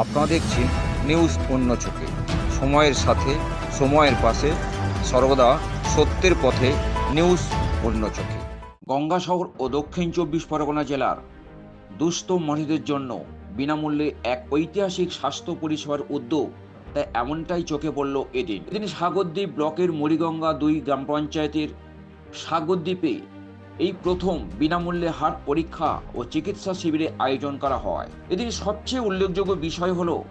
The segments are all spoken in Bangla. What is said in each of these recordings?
আপনারা দেখছেন নিউজ অন্য চোখে। সময়ের সাথে, সময়ের পাশে, সর্বদা সত্যের পথে নিউজ অন্য চোখে। গঙ্গাসাগর ও দক্ষিণ চব্বিশ পরগনা জেলার দুস্থ মানুষদের জন্য বিনামূল্যে এক ঐতিহাসিক স্বাস্থ্য পরিষেবার উদ্যোগ তাই এমনটাই চোখে পড়ল এদিন। এদিন সাগরদ্বীপ ব্লকের মুড়িগঙ্গা দুই গ্রাম পঞ্চায়েতের সাগরদ্বীপে এই প্রথম বিনামূল্যে হার্ট পরীক্ষা ও চিকিৎসা শিবিরে আয়োজন করা হয়। এদিন সবচেয়ে উল্লেখযোগ্য বিষয় হলো,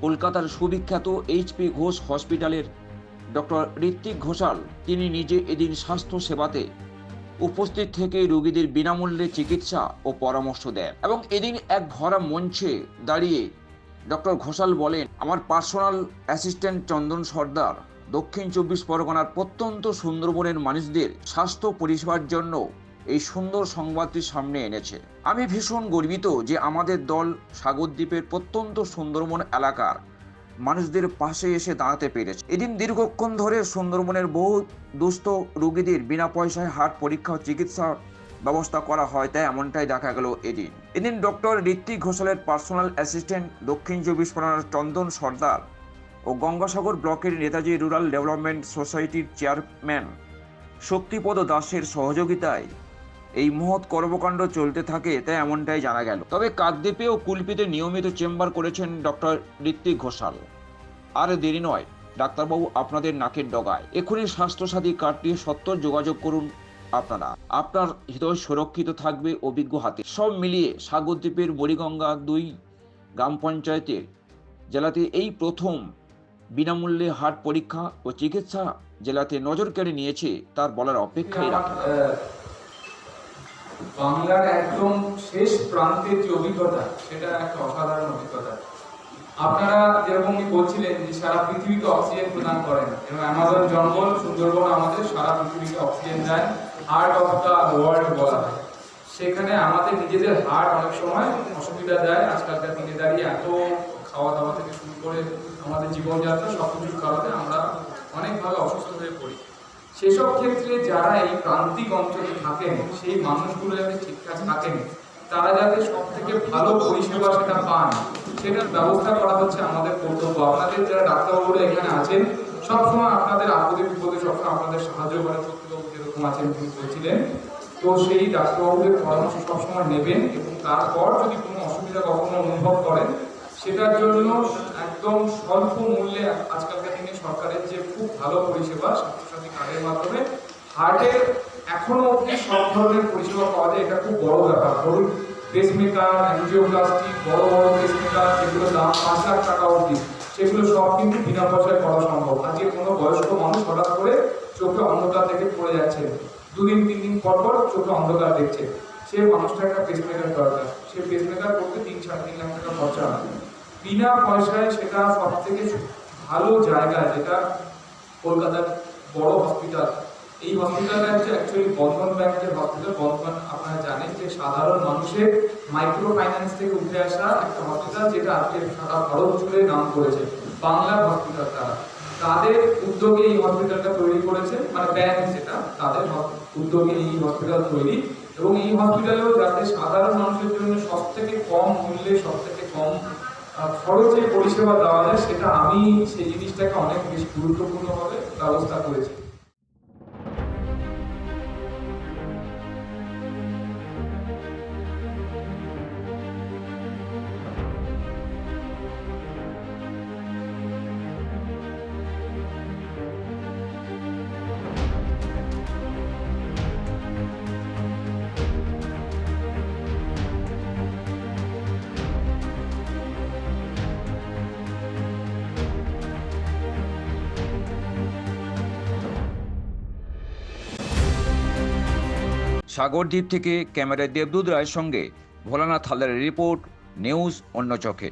কলকাতার সুবিখ্যাত এইচপি ঘোষ হসপিটালের ডক্টর ঋত্বিক ঘোষাল, তিনি নিজে এদিন স্বাস্থ্য সেবাতে উপস্থিত থেকে রোগীদের বিনামূল্যে চিকিৎসা ও পরামর্শ দেন এবং এদিন এক ভরা মঞ্চে দাঁড়িয়ে ডক্টর ঘোষাল বলেন, আমার পার্সোনাল অ্যাসিস্ট্যান্ট চন্দন সর্দার, দক্ষিণ চব্বিশ পরগনার প্রত্যন্ত সুন্দরবনের মানুষদের স্বাস্থ্য পরিষেবার জন্য এই সুন্দর সংবাদটি সামনে এনেছে। আমি ভীষণ গর্বিত যে আমাদের দল সাগরদ্বীপের প্রত্যন্ত সুন্দরবন এলাকার মানুষদের পাশে এসে দাঁড়াতে পেরেছে। এদিন দীর্ঘক্ষণ ধরে সুন্দরবনের বহু দুস্থ রোগীদের বিনা পয়সায় হার্ট পরীক্ষা চিকিৎসা ব্যবস্থা করা হয়, তাই এমনটাই দেখা গেল এদিন। এদিন ডক্টর ঋত্বিক ঘোষালের পার্সোনাল অ্যাসিস্ট্যান্ট দক্ষিণ চব্বিশ পরগনার চন্দন সর্দার ও গঙ্গাসাগর ব্লকের নেতাজি রুরাল ডেভেলপমেন্ট সোসাইটির চেয়ারম্যান শক্তিপদ দাসের সহযোগিতায় এই মহৎ কর্মকাণ্ড চলতে থাকে তাই এমনটাই জানা গেল। তবে কাকদ্বীপে ও কুলপিতে নিয়মিত চেম্বার করেছেন ডক্টর ঋত্বিক ঘোষাল। আর দেরি নয়, ডাক্তারবাবু আপনাদের নাকের ডগায়। এখনই স্বাস্থ্যসাথী কার্ডটি সত্তর যোগাযোগ করুন আপনারা। আপনার হৃদয় সুরক্ষিত থাকবে অভিজ্ঞ হাতে। সব মিলিয়ে সাগরদ্বীপের বড়িগঙ্গা দুই গ্রাম পঞ্চায়েতের জেলাতে এই প্রথম বিনামূল্যে হার্ট পরীক্ষা ও চিকিৎসা জেলাতে নজর কেড়ে নিয়েছে, তার বলার অপেক্ষাই রাখে বাংলার একদম শেষ প্রান্তের যে অভিজ্ঞতা, সেটা একটা অসাধারণ অভিজ্ঞতা। আপনারা যেরকম বলছিলেন যে সারা পৃথিবীকে অক্সিজেন প্রদান করেন, এবং অ্যামাজন জঙ্গল, সুন্দরবন আমাদের সারা পৃথিবীকে অক্সিজেন দেয় হার্ট অফ দ্য ওয়ার্ল্ড বলা হয়। সেখানে আমাদের নিজেদের হার্ট অনেক সময় অসুবিধা দেয়, আজকালকার দিনে দাঁড়িয়ে এত খাওয়া দাওয়া থেকে শুরু করে আমাদের জীবনযাত্রা সব কিছুর কারণে আমরা অনেকভাবে অসুস্থ হয়ে পড়ি সেসব ক্ষেত্রে যারা এই প্রান্তিক অঞ্চলে থাকেন, সেই মানুষগুলো যাতে ঠিকঠাক থাকেন, তারা যাতে সব থেকে ভালো পরিষেবা সেটা পান, সেটার ব্যবস্থা করা হচ্ছে আমাদের কর্তব্য। আপনাদের যারা ডাক্তারবাবুরা এখানে আছেন, সবসময় আপনাদের আপদে বিপদে সবসময় আপনাদের সাহায্য করে সত্যবাবু যেরকম আছেন তিনি বলছিলেন। তো সেই ডাক্তারবাবুদের পরামর্শ সবসময় নেবেন এবং তারপর যদি কোনো অসুবিধা কখনো অনুভব করেন সেটার জন্য একদম স্বল্প মূল্যে আজকালকার দিনে সরকারের যে খুব ভালো পরিষেবা, স্বাস্থ্যসাথী কার্ডের মাধ্যমে হার্টের এখনও অবধি সব ধরনের পরিষেবা পাওয়া যায়। এটা খুব বড় ব্যাপার। ধরুন পেসমেকার অ্যাঞ্জিওপ্লাস্টি বড় বড় পেসমেকার যেগুলো দাম পাঁচ লাখ টাকা অবধি, সেগুলো সব কিন্তু বিনা পয়সায় করা সম্ভব। আজকে কোনো বয়স্ক মানুষ হঠাৎ করে চোখে অন্ধকার দেখে পড়ে যাচ্ছে। দুদিন, তিন দিন পর পর চোখে অন্ধকার দেখছে। সে মানুষটা একটা পেসমেকার দরকার। সে পেসমেকার করতে তিন, সাড়ে তিন লাখ টাকা খরচা হয়। বিনা পয়সায় সেটা সব থেকে ভালো জায়গা যেটা কলকাতার বড় হসপিটাল এই হসপিটালটা হচ্ছে অ্যাকচুয়ালি বন্ধন ব্যাংকের হসপিটাল বন্ধন আপনারা জানেন যে সাধারণ মানুষের মাইক্রো ফাইন্যান্স থেকে উঠে আসা একটা হসপিটাল যেটা আজকে সারা ভারত জুড়ে নাম করেছে, বাংলার হসপিটাল তারা। তাদের উদ্যোগে এই হসপিটালটা তৈরি করেছে মানে ব্যাংক যেটা, তাদের উদ্যোগে এই হসপিটাল তৈরি। এবং এই হসপিটালেও যাতে সাধারণ মানুষের জন্য সব থেকে কম মূল্যে সব থেকে কম খরচে পরিষেবা দেওয়া যায় সেটা আমি সেই জিনিসটাকে অনেক বেশি গুরুত্বপূর্ণভাবে ব্যবস্থা করেছি। সাগরদ্বীপ থেকে ক্যামেরায় দেবদূত রায়ের সঙ্গে ভোলানাথ হালদারের রিপোর্ট নিউজ অন্য চোখে।